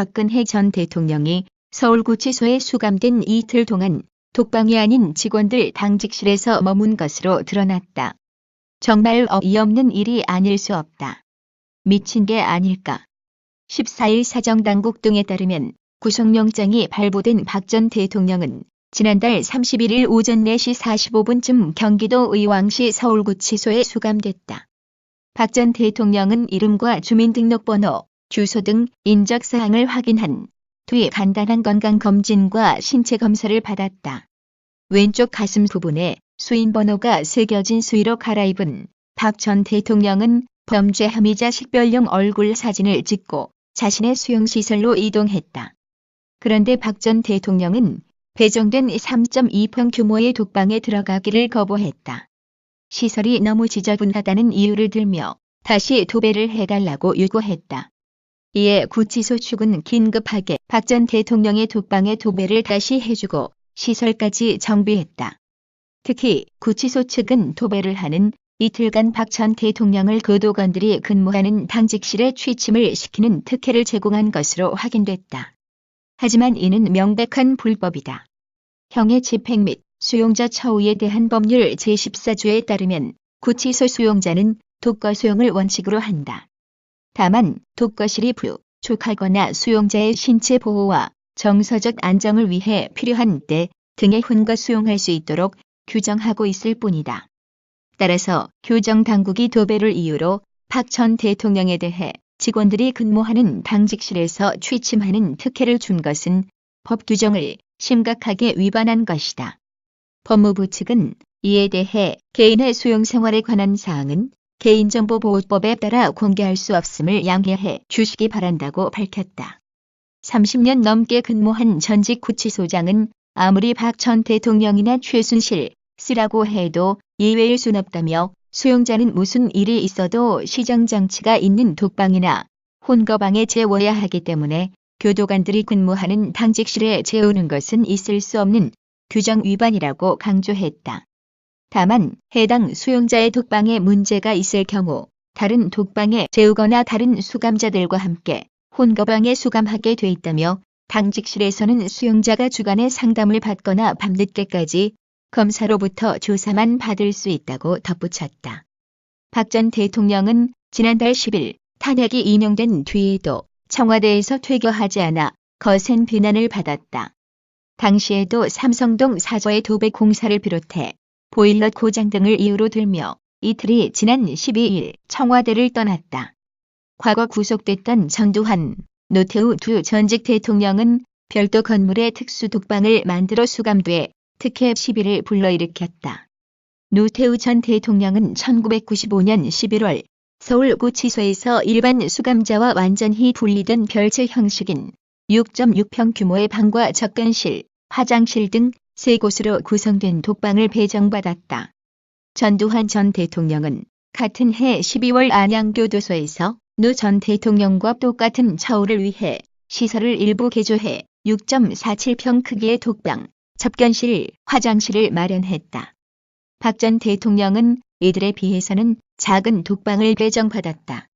박근혜 전 대통령이 서울구치소에 수감된 이틀 동안 독방이 아닌 직원들 당직실에서 머문 것으로 드러났다. 정말 어이없는 일이 아닐 수 없다. 미친 게 아닐까. 14일 사정당국 등에 따르면 구속영장이 발부된 박 전 대통령은 지난달 31일 오전 4시 45분쯤 경기도 의왕시 서울구치소에 수감됐다. 박 전 대통령은 이름과 주민등록번호, 주소 등 인적사항을 확인한 뒤 간단한 건강검진과 신체검사를 받았다. 왼쪽 가슴 부분에 수인번호가 새겨진 수의로 갈아입은 박 전 대통령은 범죄 혐의자 식별용 얼굴 사진을 찍고 자신의 수용시설로 이동했다. 그런데 박 전 대통령은 배정된 3.2평 규모의 독방에 들어가기를 거부했다. 시설이 너무 지저분하다는 이유를 들며 다시 도배를 해달라고 요구했다. 이에 구치소 측은 긴급하게 박 전 대통령의 독방의 도배를 다시 해주고 시설까지 정비했다. 특히 구치소 측은 도배를 하는 이틀간 박 전 대통령을 교도관들이 근무하는 당직실에 취침을 시키는 특혜를 제공한 것으로 확인됐다. 하지만 이는 명백한 불법이다. 형의 집행 및 수용자 처우에 대한 법률 제14조에 따르면 구치소 수용자는 독거 수용을 원칙으로 한다. 다만 독거실이 부족하거나 수용자의 신체 보호와 정서적 안정을 위해 필요한 때 등의 훈거 수용할 수 있도록 규정하고 있을 뿐이다. 따라서 교정 당국이 도배를 이유로 박 전 대통령에 대해 직원들이 근무하는 당직실에서 취침하는 특혜를 준 것은 법 규정을 심각하게 위반한 것이다. 법무부 측은 이에 대해 개인의 수용 생활에 관한 사항은 개인정보보호법에 따라 공개할 수 없음을 양해해 주시기 바란다고 밝혔다. 30년 넘게 근무한 전직 구치소장은 아무리 박 전 대통령이나 최순실 쓰라고 해도 예외일 순 없다며 수용자는 무슨 일이 있어도 시정 장치가 있는 독방이나 혼거방에 재워야 하기 때문에 교도관들이 근무하는 당직실에 재우는 것은 있을 수 없는 규정 위반이라고 강조했다. 다만 해당 수용자의 독방에 문제가 있을 경우 다른 독방에 재우거나 다른 수감자들과 함께 혼거방에 수감하게 돼 있다며 당직실에서는 수용자가 주간에 상담을 받거나 밤늦게까지 검사로부터 조사만 받을 수 있다고 덧붙였다. 박 전 대통령은 지난달 10일 탄핵이 인용된 뒤에도 청와대에서 퇴거하지 않아 거센 비난을 받았다. 당시에도 삼성동 사저의 도배 공사를 비롯해 보일러 고장 등을 이유로 들며 이틀이 지난 12일 청와대를 떠났다. 과거 구속됐던 전두환, 노태우 두 전직 대통령은 별도 건물에 특수 독방을 만들어 수감돼 특혜 시비를 불러일으켰다. 노태우 전 대통령은 1995년 11월 서울구치소에서 일반 수감자와 완전히 분리된 별채 형식인 6.6평 규모의 방과 접근실, 화장실 등 세 곳으로 구성된 독방을 배정받았다. 전두환 전 대통령은 같은 해 12월 안양교도소에서 노 전 대통령과 똑같은 처우를 위해 시설을 일부 개조해 6.47평 크기의 독방, 접견실, 화장실을 마련했다. 박 전 대통령은 이들에 비해서는 작은 독방을 배정받았다.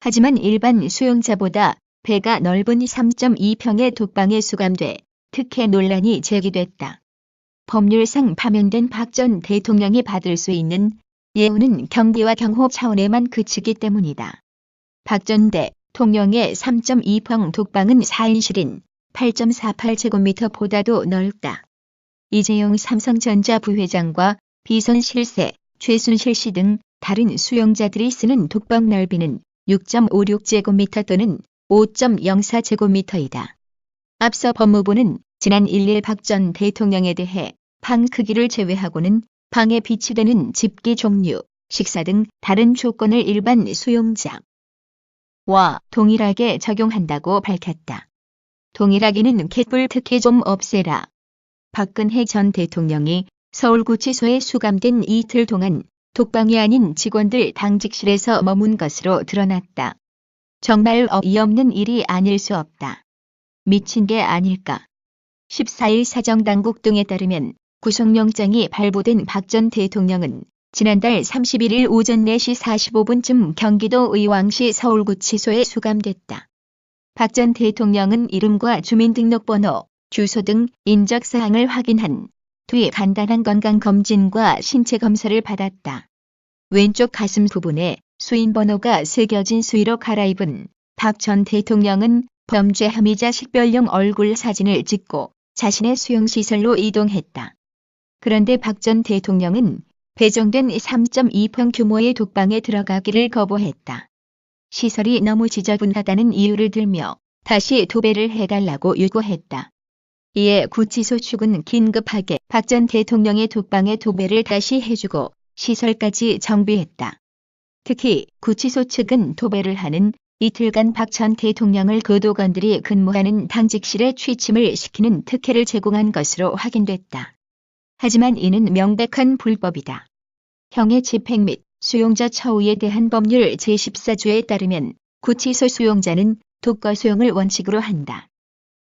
하지만 일반 수용자보다 배가 넓은 3.2평의 독방에 수감돼 특혜 논란이 제기됐다. 법률상 파면된 박 전 대통령이 받을 수 있는 예우는 경비와 경호 차원에만 그치기 때문이다. 박 전 대통령의 3.2평 독방은 4인실인 8.48제곱미터보다도 넓다. 이재용 삼성전자 부회장과 비선 실 세, 최순실 씨 등 다른 수용자들이 쓰는 독방 넓이는 6.56제곱미터 또는 5.04제곱미터이다. 앞서 법무부는 지난 1일 박 전 대통령에 대해 방 크기를 제외하고는 방에 비치되는 집기 종류, 식사 등 다른 조건을 일반 수용자와 동일하게 적용한다고 밝혔다. 동일하기는 캣불 특혜 좀 없애라. 박근혜 전 대통령이 서울구치소에 수감된 이틀 동안 독방이 아닌 직원들 당직실에서 머문 것으로 드러났다. 정말 어이없는 일이 아닐 수 없다. 미친 게 아닐까. 14일 사정당국 등에 따르면 구속영장이 발부된 박 전 대통령은 지난달 31일 오전 4시 45분쯤 경기도 의왕시 서울구치소에 수감됐다. 박 전 대통령은 이름과 주민등록번호, 주소 등 인적사항을 확인한 뒤 간단한 건강검진과 신체 검사를 받았다. 왼쪽 가슴 부분에 수인번호가 새겨진 수의로 갈아입은 박 전 대통령은 범죄 혐의자 식별용 얼굴 사진을 찍고 자신의 수용시설로 이동했다. 그런데 박 전 대통령은 배정된 3.2평 규모의 독방에 들어가기를 거부했다. 시설이 너무 지저분하다는 이유를 들며 다시 도배를 해달라고 요구했다. 이에 구치소 측은 긴급하게 박 전 대통령의 독방의 도배를 다시 해주고 시설까지 정비했다. 특히 구치소 측은 도배를 하는 이틀간 박 전 대통령을 교도관들이 근무하는 당직실에 취침을 시키는 특혜를 제공한 것으로 확인됐다. 하지만 이는 명백한 불법이다. 형의 집행 및 수용자 처우에 대한 법률 제14조에 따르면 구치소 수용자는 독거 수용을 원칙으로 한다.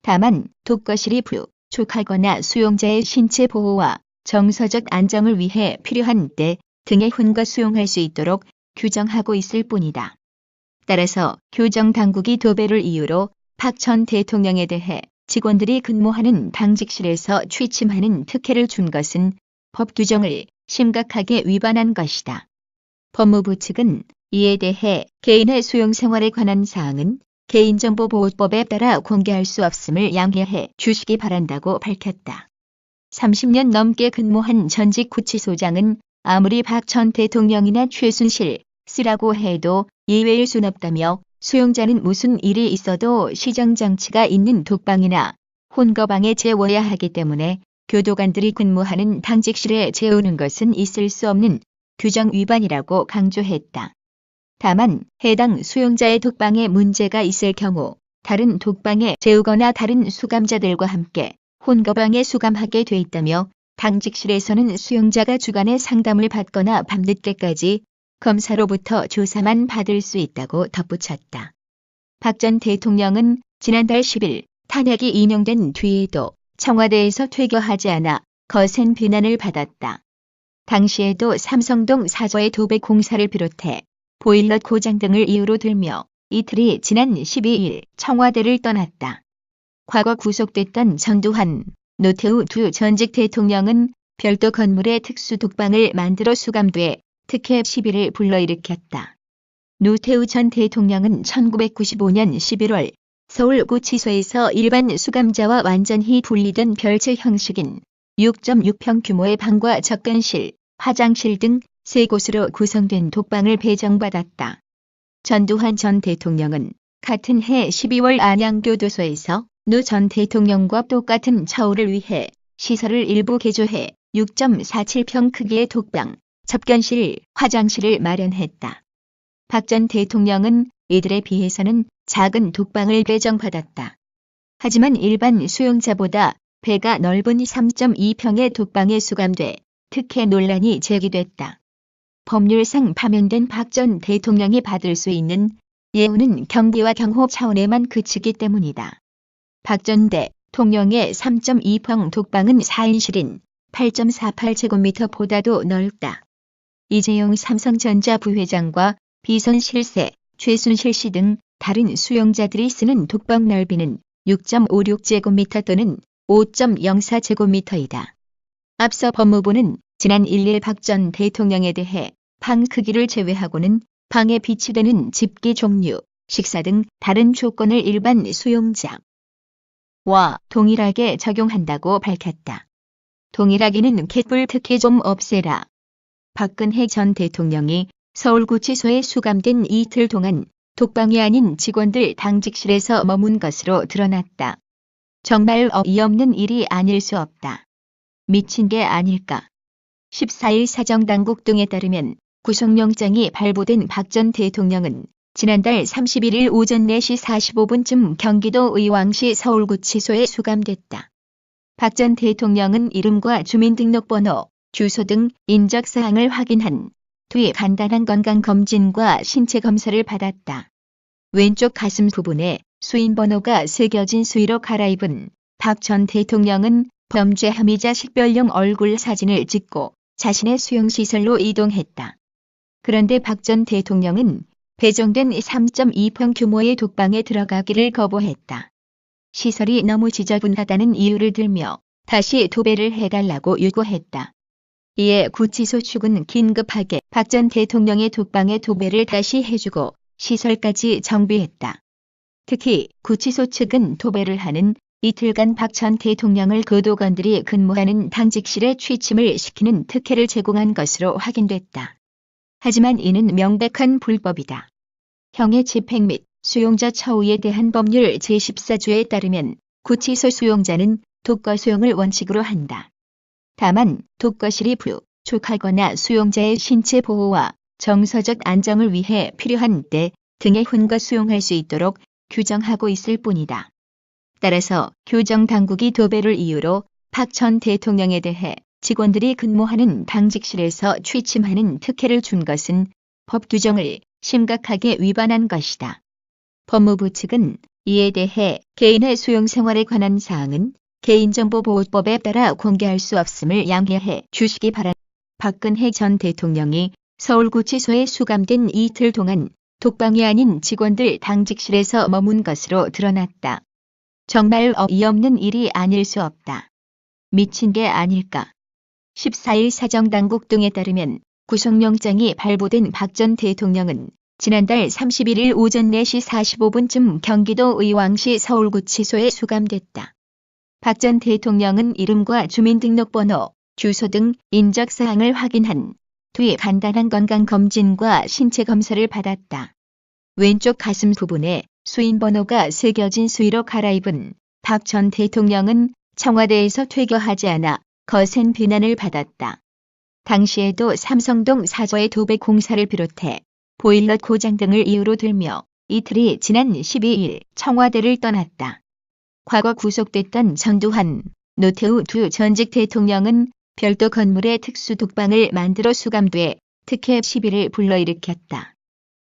다만 독거실이 부족하거나 수용자의 신체 보호와 정서적 안정을 위해 필요한 때 등의 훈거 수용할 수 있도록 규정하고 있을 뿐이다. 따라서 교정 당국이 도배를 이유로 박 전 대통령에 대해 직원들이 근무하는 당직실에서 취침하는 특혜를 준 것은 법 규정을 심각하게 위반한 것이다. 법무부 측은 이에 대해 개인의 수용 생활에 관한 사항은 개인정보보호법에 따라 공개할 수 없음을 양해해 주시기 바란다고 밝혔다. 30년 넘게 근무한 전직 구치소장은 아무리 박 전 대통령이나 최순실 쓰라고 해도 예외일 순 없다며 수용자는 무슨 일이 있어도 시정장치가 있는 독방이나 혼거방에 재워야 하기 때문에 교도관들이 근무하는 당직실에 재우는 것은 있을 수 없는 규정 위반이라고 강조했다. 다만 해당 수용자의 독방에 문제가 있을 경우 다른 독방에 재우거나 다른 수감자들과 함께 혼거방에 수감하게 돼 있다며 당직실에서는 수용자가 주간에 상담을 받거나 밤늦게까지 검사로부터 조사만 받을 수 있다고 덧붙였다. 박 전 대통령은 지난달 10일 탄핵이 인용된 뒤에도 청와대에서 퇴거하지 않아 거센 비난을 받았다. 당시에도 삼성동 사저의 도배 공사를 비롯해 보일러 고장 등을 이유로 들며 이틀이 지난 12일 청와대를 떠났다. 과거 구속됐던 전두환, 노태우 두 전직 대통령은 별도 건물에 특수 독방을 만들어 수감돼 특혜 시비를 불러일으켰다. 노태우 전 대통령은 1995년 11월 서울구치소에서 일반 수감자와 완전히 분리된 별채 형식인 6.6평 규모의 방과 접근실, 화장실 등 세 곳으로 구성된 독방을 배정받았다. 전두환 전 대통령은 같은 해 12월 안양교도소에서 노 전 대통령과 똑같은 처우를 위해 시설을 일부 개조해 6.47평 크기의 독방, 접견실, 화장실을 마련했다. 박 전 대통령은 이들에 비해서는 작은 독방을 배정받았다. 하지만 일반 수용자보다 배가 넓은 3.2평의 독방에 수감돼 특혜 논란이 제기됐다. 법률상 파면된 박 전 대통령이 받을 수 있는 예우는 경비와 경호 차원에만 그치기 때문이다. 박 전 대통령의 3.2평 독방은 4인실인 8.48제곱미터보다도 넓다. 이재용 삼성전자 부회장과 비선 실세, 최순실 씨 등 다른 수용자들이 쓰는 독방 넓이는 6.56제곱미터 또는 5.04제곱미터이다. 앞서 법무부는 지난 1일 박 전 대통령에 대해 방 크기를 제외하고는 방에 비치되는 집기 종류, 식사 등 다른 조건을 일반 수용자와 동일하게 적용한다고 밝혔다. 동일하기는 캣불 특혜 좀 없애라. 박근혜 전 대통령이 서울구치소에 수감된 이틀 동안 독방이 아닌 직원들 당직실에서 머문 것으로 드러났다. 정말 어이없는 일이 아닐 수 없다. 미친 게 아닐까. 14일 사정당국 등에 따르면 구속영장이 발부된 박 전 대통령은 지난달 31일 오전 4시 45분쯤 경기도 의왕시 서울구치소에 수감됐다. 박 전 대통령은 이름과 주민등록번호, 주소 등 인적사항을 확인한 뒤 간단한 건강검진과 신체 검사를 받았다. 왼쪽 가슴 부분에 수인번호가 새겨진 수의로 갈아입은 박 전 대통령은 범죄 혐의자 식별용 얼굴 사진을 찍고 자신의 수용시설로 이동했다. 그런데 박 전 대통령은 배정된 3.2평 규모의 독방에 들어가기를 거부했다. 시설이 너무 지저분하다는 이유를 들며 다시 도배를 해달라고 요구했다. 이에 구치소 측은 긴급하게 박 전 대통령의 독방의 도배를 다시 해주고 시설까지 정비했다. 특히 구치소 측은 도배를 하는 이틀간 박 전 대통령을 교도관들이 근무하는 당직실에 취침을 시키는 특혜를 제공한 것으로 확인됐다. 하지만 이는 명백한 불법이다. 형의 집행 및 수용자 처우에 대한 법률 제14조에 따르면 구치소 수용자는 독거 수용을 원칙으로 한다. 다만 독거실이 부족하거나 수용자의 신체 보호와 정서적 안정을 위해 필요한 때 등에 혼거 수용할 수 있도록 규정하고 있을 뿐이다. 따라서 교정 당국이 도배를 이유로 박 전 대통령에 대해 직원들이 근무하는 당직실에서 취침하는 특혜를 준 것은 법 규정을 심각하게 위반한 것이다. 법무부 측은 이에 대해 개인의 수용 생활에 관한 사항은 개인정보보호법에 따라 공개할 수 없음을 양해해 주시기 바란 박근혜 전 대통령이 서울구치소에 수감된 이틀 동안 독방이 아닌 직원들 당직실에서 머문 것으로 드러났다. 정말 어이없는 일이 아닐 수 없다. 미친 게 아닐까. 14일 사정당국 등에 따르면 구속영장이 발부된 박 전 대통령은 지난달 31일 오전 4시 45분쯤 경기도 의왕시 서울구치소에 수감됐다. 박 전 대통령은 이름과 주민등록번호, 주소 등 인적사항을 확인한 뒤 간단한 건강검진과 신체검사를 받았다. 왼쪽 가슴 부분에 수인번호가 새겨진 수의로 갈아입은 박 전 대통령은 청와대에서 퇴거하지 않아 거센 비난을 받았다. 당시에도 삼성동 사저의 도배 공사를 비롯해 보일러 고장 등을 이유로 들며 이틀이 지난 12일 청와대를 떠났다. 과거 구속됐던 전두환, 노태우 두 전직 대통령은 별도 건물에 특수 독방을 만들어 수감돼 특혜 시비를 불러일으켰다.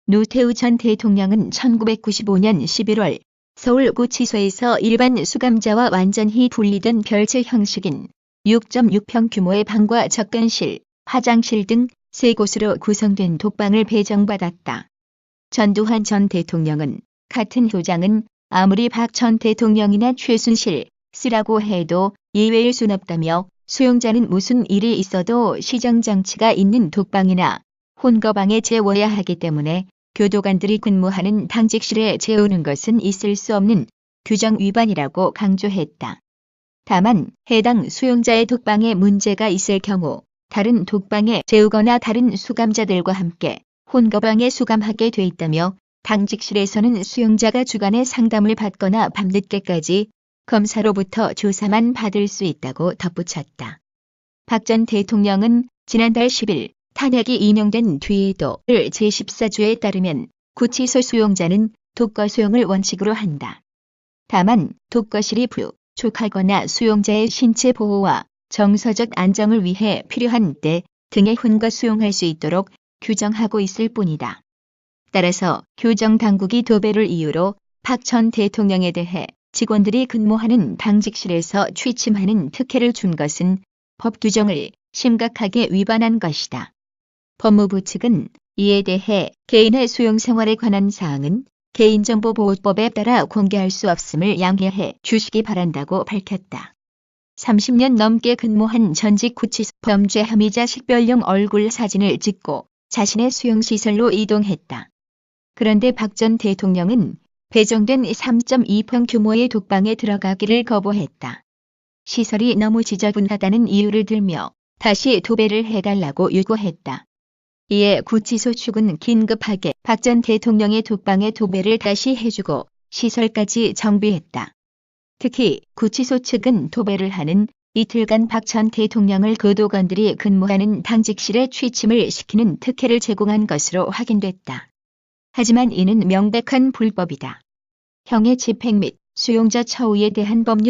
노태우 전 대통령은 1995년 11월 서울구치소에서 일반 수감자와 완전히 분리된 별채 형식인 6.6평 규모의 방과 접근실, 화장실 등 세 곳으로 구성된 독방을 배정받았다. 전두환 전 대통령은 같은 효장은 아무리 박 전 대통령이나 최순실 쓰라고 해도 예외일 순 없다며 수용자는 무슨 일이 있어도 시정장치가 있는 독방이나 혼거방에 재워야 하기 때문에 교도관들이 근무하는 당직실에 재우는 것은 있을 수 없는 규정 위반이라고 강조했다. 다만 해당 수용자의 독방에 문제가 있을 경우 다른 독방에 재우거나 다른 수감자들과 함께 혼거방에 수감하게 돼 있다며 당직실에서는 수용자가 주간에 상담을 받거나 밤늦게까지 검사로부터 조사만 받을 수 있다고 덧붙였다. 박 전 대통령은 지난달 10일 탄핵이 인용된 뒤에도 제14조에 따르면 구치소 수용자는 독거 수용을 원칙으로 한다. 다만 독거실이 부족하거나 수용자의 신체 보호와 정서적 안정을 위해 필요한 때 등에 혼거 수용할 수 있도록 규정하고 있을 뿐이다. 따라서 교정 당국이 도배를 이유로 박 전 대통령에 대해 직원들이 근무하는 당직실에서 취침하는 특혜를 준 것은 법 규정을 심각하게 위반한 것이다. 법무부 측은 이에 대해 개인의 수용 생활에 관한 사항은 개인정보보호법에 따라 공개할 수 없음을 양해해 주시기 바란다고 밝혔다. 30년 넘게 근무한 전직 구치소 범죄 혐의자 식별용 얼굴 사진을 찍고 자신의 수용시설로 이동했다. 그런데 박 전 대통령은 배정된 3.2평 규모의 독방에 들어가기를 거부했다. 시설이 너무 지저분하다는 이유를 들며 다시 도배를 해달라고 요구했다. 이에 구치소 측은 긴급하게 박 전 대통령의 독방에 도배를 다시 해주고 시설까지 정비했다. 특히 구치소 측은 도배를 하는 이틀간 박 전 대통령을 교도관들이 근무하는 당직실에 취침을 시키는 특혜를 제공한 것으로 확인됐다. 하지만 이는 명백한 불법이다. 형의 집행 및 수용자 처우에 대한 법률